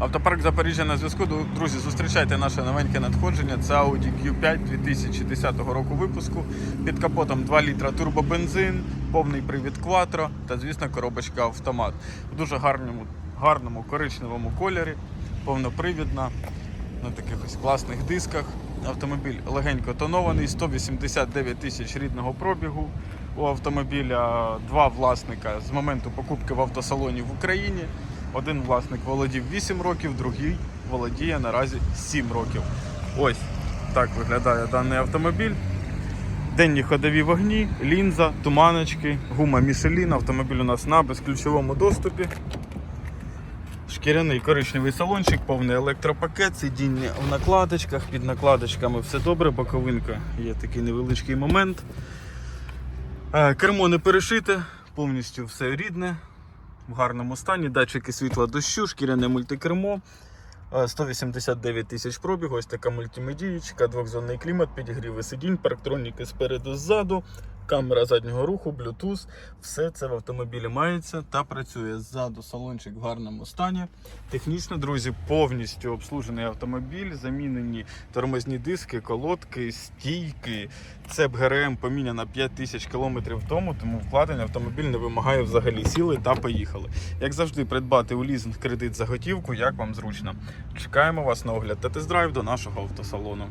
Автопарк Запоріжжя на зв'язку. Друзі, зустрічайте наше новеньке надходження. Це Audi Q5 2010 року випуску. Під капотом 2 літра турбобензин, повний привід Quattro та, звісно, коробочка автомат. В дуже гарному, гарному коричневому кольорі, повнопривідна, на таких ось класних дисках. Автомобіль легенько тонований, 189 тисяч рідного пробігу. У автомобіля два власника з моменту покупки в автосалоні в Україні. Один власник володів 8 років, другий володіє наразі 7 років. Ось так виглядає даний автомобіль. Денні ходові вогні, лінза, туманочки, гума Мішелін. Автомобіль у нас на безключовому доступі. Шкіряний коричневий салончик, повний електропакет, сидіння в накладочках, під накладочками все добре, боковинка є такий невеличкий момент. Е, Кермо не перешите, повністю все рідне, в гарному стані, датчики світла дощу, шкіряне мультикермо. Е, 189 тисяч пробігу, ось така мультимедієчка, двохзонний клімат, підігріви сидінь, парктроніки спереду ззаду, камера заднього руху, Bluetooth. Все це в автомобілі мається та працює ззаду. Салончик в гарному стані. Технічно, друзі, повністю обслужений автомобіль, замінені тормозні диски, колодки, стійки. Цеп ГРМ поміняна 5 тисяч кілометрів тому, тому вкладення автомобіль не вимагає взагалі сіли та поїхали. Як завжди, придбати у лізинг кредит за готівку, як вам зручно. Чекаємо вас на огляд та тест-драйв до нашого автосалону.